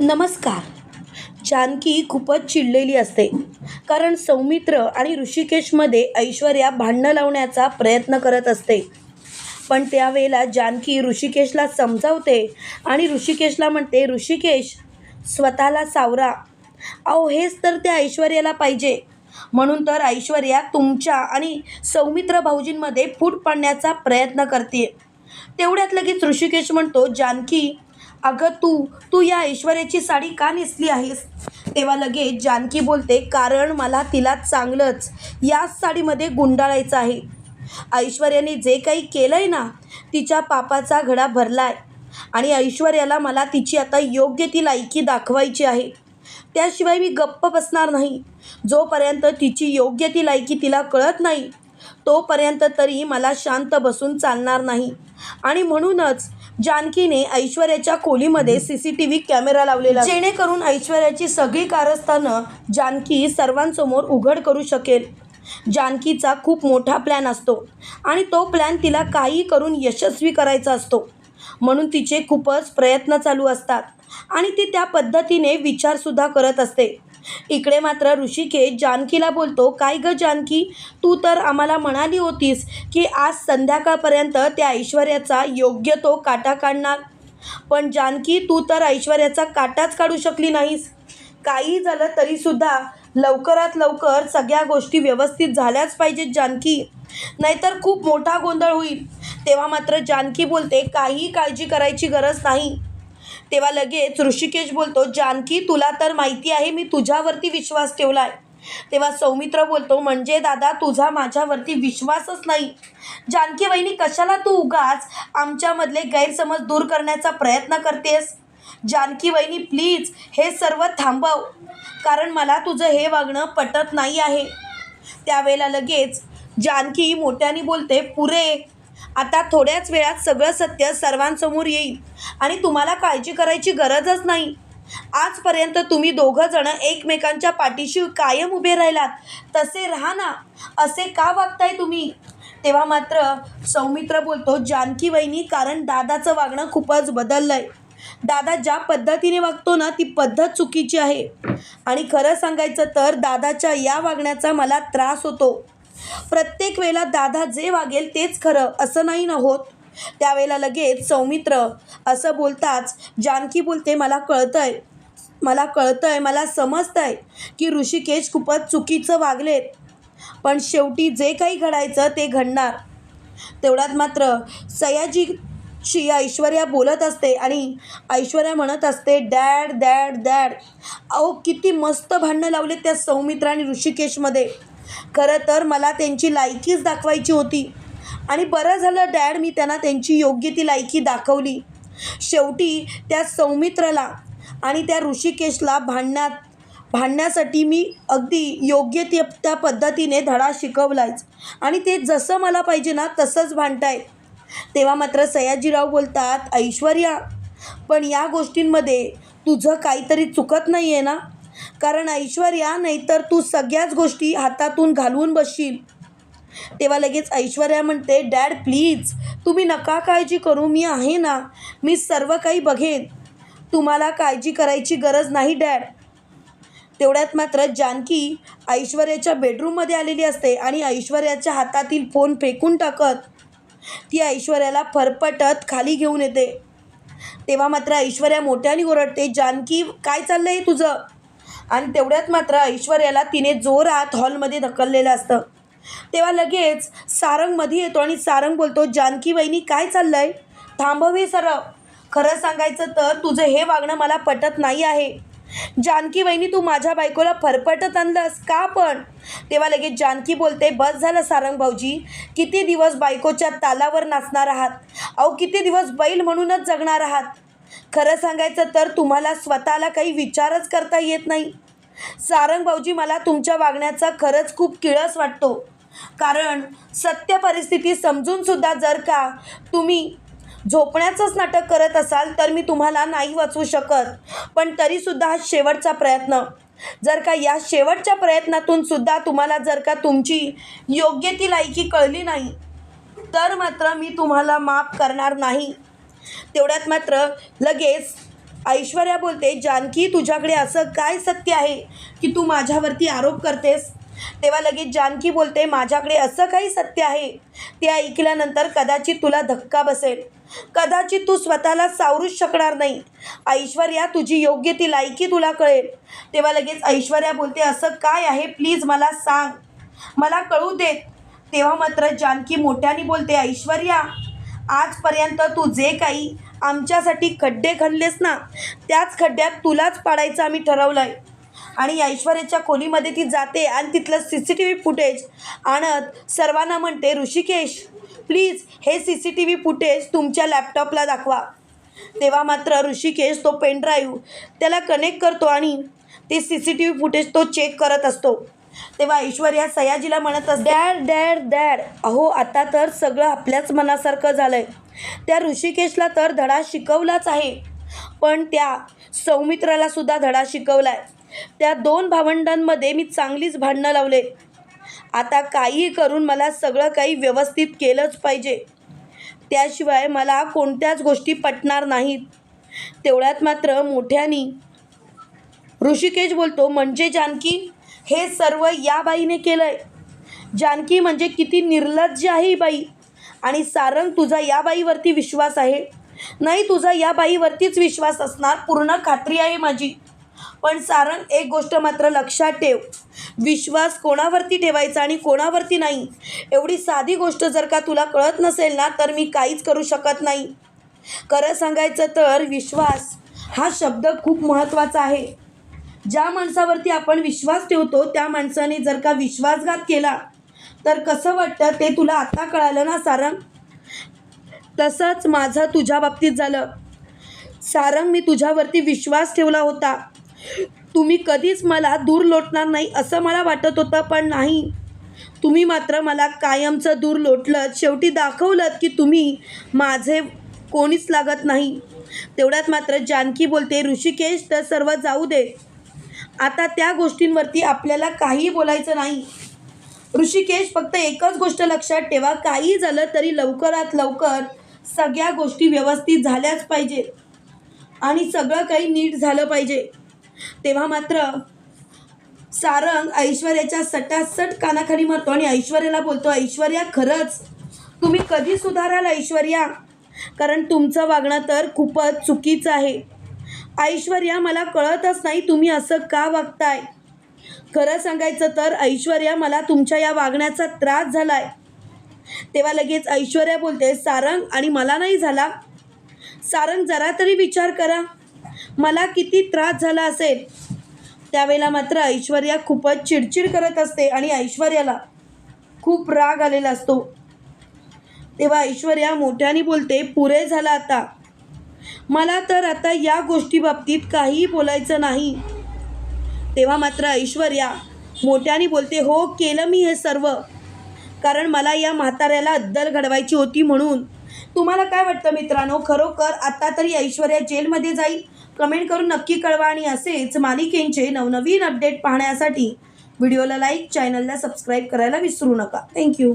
नमस्कार. जानकी खूपच चिडलेली असते. कारण सौमित्र आणि ऋषिकेशमध्ये ऐश्वर्या भांडणं लावण्याचा प्रयत्न करत असते. पण त्यावेळेला जानकी ऋषिकेशला समजावते आणि ऋषिकेशला म्हणते ऋषिकेश स्वतःला सावरा. अहो हेच तर त्या ऐश्वर्याला पाहिजे. म्हणून तर ऐश्वर्या तुमच्या आणि सौमित्र भाऊजींमध्ये फूट पाडण्याचा प्रयत्न करते तेवढ्यात लगेच ऋषिकेश म्हणतो जानकी अगं तू तू या ऐश्वर्याची साडी का नेसली आहेस? तेव्हा लगेच जानकी बोलते कारण मला तिला चांगलंच याच साडीमध्ये गुंडाळायचं आहे. ऐश्वर्याने जे काही केलं आहे ना तिच्या पापाचा घडा भरला आहे आणि ऐश्वर्याला मला तिची आता योग्य ती लायकी दाखवायची आहे. त्याशिवाय मी गप्प बसणार नाही. जोपर्यंत तिची योग्य ती लायकी तिला कळत नाही तोपर्यंत तरी मला शांत बसून चालणार नाही. आणि म्हणूनच जानकीने ऐश्वर्याच्या खोलीमध्ये C C T V camera लावलेला जेणेकरून ऐश्वर्याची सगळी कारस्थानं जानकी सर्वांसमोर उघड करू शकेल. जानकीचा खूप मोठा प्लॅन असतो आणि तो प्लॅन तिला काही करून यशस्वी करायचा असतो. म्हणून तिचे खूपच प्रयत्न चालू असतात आणि ती त्या पद्धतीने विचारसुद्धा करत असते. इकडे मात्र ऋषिकेश जानकीला बोलतो काय ग जानकी? तू तर आम्हाला म्हणाली होतीस की आज संध्याकाळपर्यंत त्या ऐश्वर्याचा योग्य तो काटा काढणार. पण जानकी तू तर ऐश्वर्याचा काटाच काढू शकली नाहीस. काही झालं तरीसुद्धा लवकरात लवकर सगळ्या गोष्टी व्यवस्थित झाल्याच पाहिजेत जानकी. नाहीतर खूप मोठा गोंधळ होईल. तेव्हा मात्र जानकी बोलते काही काळजी करायची गरज नाही. तेव्हा लगेच ऋषिकेश बोलतो जानकी तुला तर माहिती आहे मी तुझ्यावरती विश्वास ठेवला आहे तेव्हा सौमित्र बोलतो म्हणजे दादा तुझा माझ्यावरती विश्वासच नाही. जानकी वहिनी कशाला तू उगाच आमच्यामधले गैरसमज दूर करण्याचा प्रयत्न करतेस? जानकी वहिनी प्लीज हे सर्व थांबव. कारण मला तुझं हे वागणं पटत नाही आहे. त्यावेळेला लगेच जानकी मोठ्याने बोलते पुरे आता थोड्याच वेळात सगळं सत्य सर्वांसमोर येईल आणि तुम्हाला काळजी करायची गरजच नाही. आजपर्यंत तुम्ही दोघं जण एकमेकांच्या पाठीशी कायम उभे राहिलात. तसे राहा ना. असे का वागताय तुम्ही? तेव्हा मात्र सौमित्र बोलतो जानकी वहिनी कारण दादाचं वागणं खूपच बदललं आहे दादा ज्या पद्धतीने वागतो ना ती पद्धत चुकीची आहे. आणि खरं सांगायचं तर दादाच्या या वागण्याचा मला त्रास होतो. प्रत्येक वेळेला दादा जे वागेल तेच खरं असं नाही ना होत. त्यावेळेला लगेच सौमित्र असं बोलताच जानकी बोलते मला कळतंय मला कळतंय मला समजतंय की ऋषिकेश खूपच चुकीचं वागलेत. पण शेवटी जे काही घडायचं ते घडणार. तेवढ्यात मात्र सयाजीची ऐश्वर्या बोलत असते आणि ऐश्वर्या म्हणत असते डॅड डॅड डॅड अहो किती मस्त भांडणं लावले त्या सौमित्र आणि ऋषिकेशमध्ये. खरं तर मला त्यांची लायकीच दाखवायची होती. आणि बरं झालं डॅड मी त्यांना त्यांची योग्य ती लायकी दाखवली. शेवटी त्या सौमित्रला आणि त्या ऋषिकेशला भांडण्यात भांडण्यासाठी मी अगदी योग्य ते त्या पद्धतीने धडा शिकवलाच आणि ते जसं मला पाहिजे ना तसंच भांडताय. तेव्हा मात्र सयाजीराव बोलतात ऐश्वर्या पण या गोष्टींमध्ये तुझं काहीतरी चुकत नाही आहे ना? कारण ऐश्वर्या नाहीतर तू सगळ्याच गोष्टी हातातून घालवून बसशील. तेव्हा लगेच ऐश्वर्या म्हणते डॅड प्लीज तुम्ही नका काळजी करू मी आहे ना मी सर्व काही बघेन. तुम्हाला काळजी करायची गरज नाही डॅड तेवढ्यात मात्र जानकी ऐश्वर्याच्या बेडरूममध्ये आलेली असते आणि ऐश्वर्याच्या हातातील फोन फेकून टाकत ती ऐश्वर्याला फरफटत खाली घेऊन येते. तेव्हा मात्र ऐश्वर्या मोठ्याने ओरडते जानकी काय चाललं आहे तुझं? आणि तेवढ्यात मात्र ऐश्वर्याला तिने जोरात हॉलमध्ये ढकललेलं असतं. तेव्हा लगेच सारंगमध्ये येतो आणि सारंग बोलतो जानकी वहिनी काय चाललं आहे थांबवे सर. खरं सांगायचं तर तुझं हे वागणं मला पटत नाही आहे. जानकी वहिनी तू माझ्या बायकोला फरफटत आणलंस का पण? तेव्हा लगेच जानकी बोलते बस झालं सारंग भाऊजी. किती दिवस बायकोच्या तालावर नाचणार आहात? अहो किती दिवस बैल म्हणूनच जगणार आहात? खरं सांगायचं तर तुम्हाला स्वतःला काही विचारच करता येत नाही. सारंग भाऊजी मला तुमच्या वागण्याचा खरंच खूप किळस वाटतो. कारण सत्य परिस्थिती समजूनसुद्धा जर का तुम्ही झोपण्याचंच नाटक करत असाल तर मी तुम्हाला नाही वाचवू शकत. पण तरीसुद्धा हा शेवटचा प्रयत्न. जर का या शेवटच्या प्रयत्नातून सुद्धा तुम्हाला जर का तुमची योग्य ती लायकी कळली नाही तर मात्र मी तुम्हाला माफ करणार नाही. तेवढ्यात मात्र लगेच ऐश्वर्या बोलते जानकी तुझ्याकडे असं काय सत्य आहे की तू माझ्यावरती आरोप करतेस? तेव्हा लगेच जानकी बोलते माझ्याकडे असं काही सत्य आहे? ते ऐकल्यानंतर कदाचित तुला धक्का बसेल. कदाचित तू स्वतःला सावरूच शकणार नाही. ऐश्वर्या तुझी योग्य ती लायकी तुला कळेल. तेव्हा लगेच ऐश्वर्या बोलते असं काय आहे? प्लीज मला सांग. मला कळू देत. तेव्हा मात्र जानकी मोठ्याने बोलते ऐश्वर्या आजपर्यंत तू जे काही आमच्यासाठी खड्डे खणलेस ना त्याच खड्ड्यात तुलाच पाडायचं आम्ही ठरवलं आहे आणि ऐश्वर्याच्या खोलीमध्ये ती जाते आणि तिथलं C C T V footage आणत सर्वांना म्हणते ऋषिकेश प्लीज हे C C T V footage तुमच्या लॅपटॉपला दाखवा. तेव्हा मात्र ऋषिकेश तो पेनड्राईव्ह त्याला कनेक्ट करतो आणि ते C C T V footage तो चेक करत असतो. तेव्हा ऐश्वर्या सयाजीला म्हणत असते डॅड डॅड डॅड अहो आता तर सगळं आपल्याच मनासारखं झालं आहे त्या ऋषिकेशला तर धडा शिकवलाच आहे. पण त्या सौमित्राला सुद्धा धडा शिकवला आहे त्या दोन भावंडांमध्ये मी चांगलीच भांडणं लावले. आता काही करून मला सगळं काही व्यवस्थित केलंच पाहिजे. त्याशिवाय मला कोणत्याच गोष्टी पटणार नाहीत. तेवढ्यात मात्र मोठ्यानी ऋषिकेश बोलतो म्हणजे जानकी हे सर्व या बाईने केलं आहे जानकी म्हणजे किती निर्लज्ज आहे ही बाई. आणि सारंग तुझा या बाईवरती विश्वास आहे. नाही तुझा या बाईवरतीच विश्वास असणार पूर्ण खात्री आहे माझी. पण सारंग एक गोष्ट मात्र लक्षात ठेव. विश्वास कोणावरती ठेवायचा आणि कोणावरती नाही? एवढी साधी गोष्ट जर का तुला कळत नसेल ना तर मी काहीच करू शकत नाही. खरं सांगायचं तर विश्वास हा शब्द खूप महत्त्वाचा आहे. ज्या माणसावरती आपण विश्वास ठेवतो त्या माणसाने जर का विश्वासघात केला तर कसं वाटतं ते तुला आता कळालं ना सारंग? तसंच माझं तुझ्या बाबतीत झालं. सारंग मी तुझ्यावरती विश्वास ठेवला होता. तुम्ही कधीच मला दूर लोटणार नाही असं मला वाटत होतं पण नाही. तुम्ही मात्र मला कायमचं दूर लोटलं शेवटी दाखवलं की तुम्ही माझे कोणीच लागत नाही. तेवढ्यात मात्र जानकी बोलते ऋषिकेश तर सर्व जाऊ दे. आता त्या गोष्टींवरती आपल्याला काही बोलायचं नाही. ऋषिकेश फक्त एकच गोष्ट लक्षात ठेवा काही झालं तरी लवकरात लवकर सगळ्या गोष्टी व्यवस्थित झाल्याच पाहिजेत आणि सगळं काही नीट झालं पाहिजे. तेव्हा मात्र सारंग ऐश्वर्याच्या सटासट कानाखाली मारतो आणि ऐश्वर्याला बोलतो ऐश्वर्या खरंच तुम्ही कधी सुधाराल ऐश्वर्या? कारण तुमचं वागणं तर खूपच चुकीचं आहे. ऐश्वर्या मला कळतच नाही तुम्ही असं का वागताय? खरं सांगायचं तर ऐश्वर्या मला तुमच्या या वागण्याचा त्रास झाला आहे तेव्हा लगेच ऐश्वर्या बोलते सारंग आणि मला नाही झाला. सारंग जरा तरी विचार करा. मला किती त्रास झाला असेल. त्यावेळेला मात्र ऐश्वर्या खूपच चिडचिड करत असते आणि ऐश्वर्याला खूप राग आलेला असतो. तेव्हा ऐश्वर्या मोठ्याने बोलते पुरे झाला आता. मला तर आता या गोष्टी बाबतीत काहीही बोलायचं नाही. तेव्हा मात्र ऐश्वर्या मोठ्याने बोलते हो केलं मी हे सर्व. कारण मला या म्हाताऱ्याला अद्दल घडवायची होती म्हणून. तुम्हाला काय वाटतं मित्रांनो? खरोखर आता तरी ऐश्वर्या जेलमध्ये जाईल? कमेंट करून नक्की कळवा आणि असेच मालिकेंचे नवनवीन अपडेट पाहण्यासाठी व्हिडिओला लाईक चॅनलला सबस्क्राईब करायला विसरू नका. थँक्यू